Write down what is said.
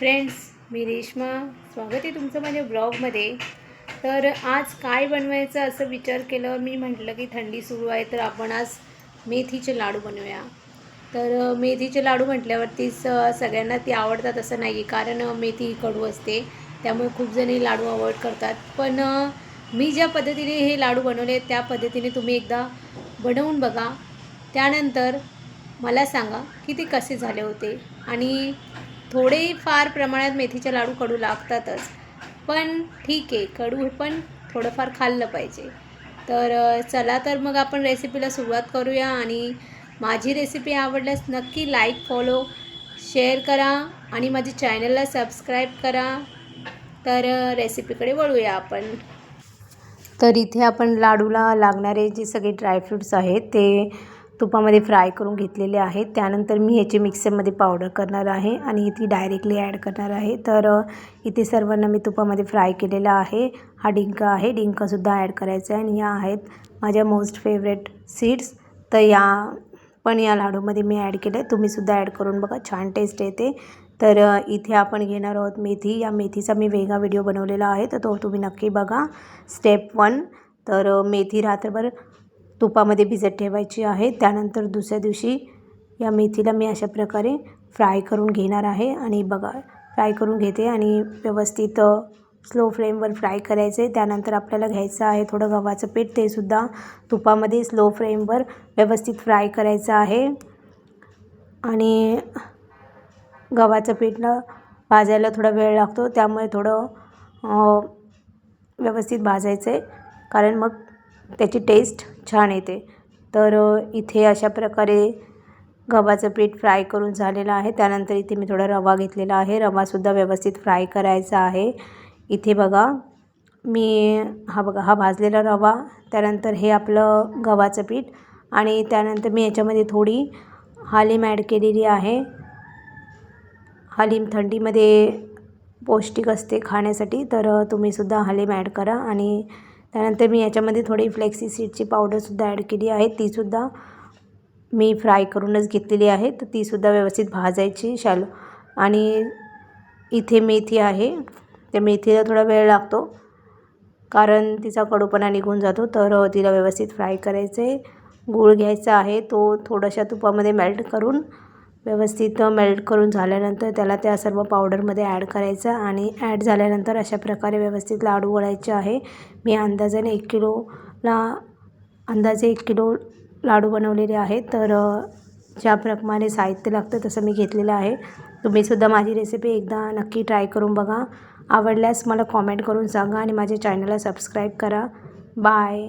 Friends मी रेश्मा. स्वागत आहे तुमचं माझ्या ब्लॉगमध्ये. तर आज काय बनवायचं असं विचार केलं मी म्हटलं की थंडी सुरू आहे तर आपण आज मेथीचे लाडू बनवूया. तर मेथीचे लाडू म्हटल्यावरतीच सगळ्यांना ती आवडतात असं नाही आहे कारण मेथी कडू असते. त्यामुळे खूप जणी लाडू अवॉइड करतात. पण मी ज्या पद्धतीने हे लाडू बनवले त्या पद्धतीने तुम्ही एकदा बनवून बघा. त्यानंतर मला सांगा की ते कसे झाले होते आणि थोडे फार प्रमाणात मेथीचे लाडू कडू लागतातच. पण ठीक आहे कडू पण थोडंफार खाल्लं पाहिजे. तर चला तर मग आपण रेसिपीला सुरुवात करूया आणि माझी रेसिपी आवडल्यास नक्की लाईक फॉलो शेअर करा आणि माझ्या चॅनलला सबस्क्राईब करा. तर रेसिपीकडे वळूया आपण. तर इथे आपण लाडूला लागणारे जे सगळे ड्रायफ्रूट्स आहेत ते तुपामध्ये फ्राय करून घेतलेले आहेत. त्यानंतर मी ह्याची मिक्सरमध्ये पावडर करणार आहे आणि ती डायरेक्टली ॲड करणार आहे. तर इथे सर्वांना मी तुपामध्ये फ्राय केलेला आहे. हा डिंक आहे. डिंकसुद्धा ॲड करायचा आहे आणि या आहेत माझ्या मोस्ट फेवरेट सीड्स. तर या पण या लाडूमध्ये मी ॲड केलं आहे तुम्हीसुद्धा ॲड करून बघा. छान टेस्ट येते. तर इथे आपण घेणार आहोत मेथी. या मेथीचा मी वेगळा व्हिडिओ बनवलेला आहे. तर तो तुम्ही नक्की बघा. Step one. तर मेथी रात्रभर तुपामध्ये भिजत ठेवायची आहे. त्यानंतर दुसऱ्या दिवशी या मेथीला मी अशा प्रकारे फ्राय करून घेणार आहे. आणि बघा फ्राय करून घेते आणि व्यवस्थित स्लो फ्लेमवर फ्राय करायचे. त्यानंतर आपल्याला घ्यायचं आहे थोडं गव्हाचं पीठ. ते सुद्धा तुपामध्ये स्लो फ्लेमवर व्यवस्थित फ्राय करायचं आहे. आणि गव्हाचं पीठला भाजायला थोडा वेळ लागतो. त्यामुळे थोडं व्यवस्थित भाजायचं. आहे कारण मग त्याची टेस्ट छान येते. तर इथे अशा प्रकारे गव्हाचं पीठ फ्राय करून झालेलं आहे. त्यानंतर इथे मी थोडा रवा घेतलेला आहे. रवासुद्धा व्यवस्थित फ्राय करायचा आहे. इथे बघा मी हा बघा हा भाजलेला रवा त्यानंतर हे आपलं गव्हाचं पीठ आणि त्यानंतर मी याच्यामध्ये थोडी हालीम ॲड केलेली आहे. हालीम थंडीमध्ये पौष्टिक असते खाण्यासाठी तर तुम्हीसुद्धा हालीम ॲड करा आणि त्यानंतर मी याच्यामध्ये थोडी फ्लेक्सी सीडची पावडरसुद्धा ॲड केली आहे. तीसुद्धा मी फ्राय करूनच घेतलेली आहे. तर तीसुद्धा व्यवस्थित भाजायची शॅलो आणि इथे मेथी आहे. त्या मेथीला थोडा वेळ लागतो. कारण तिचा कडूपणा निघून जातो तर तिला व्यवस्थित फ्राय करायचं. आहे गूळ घ्यायचा आहे तो थोड्याशा तुपामध्ये मेल्ट करून व्यवस्थित मेल्ट करून झाल्यानंतर त्याला त्या सर्व पावडरमध्ये ॲड करायचं आणि ॲड झाल्यानंतर अशा प्रकारे व्यवस्थित लाडू वळायचे आहे. मी अंदाजाने एक किलोला अंदाजे एक किलो लाडू बनवलेले आहेत. तर ज्याप्रमाणे साहित्य लागतं तसं मी घेतलेलं आहे. तुम्हीसुद्धा माझी रेसिपी एकदा नक्की ट्राय करून बघा. आवडल्यास मला कॉमेंट करून सांगा आणि माझ्या चॅनलला सबस्क्राईब करा. बाय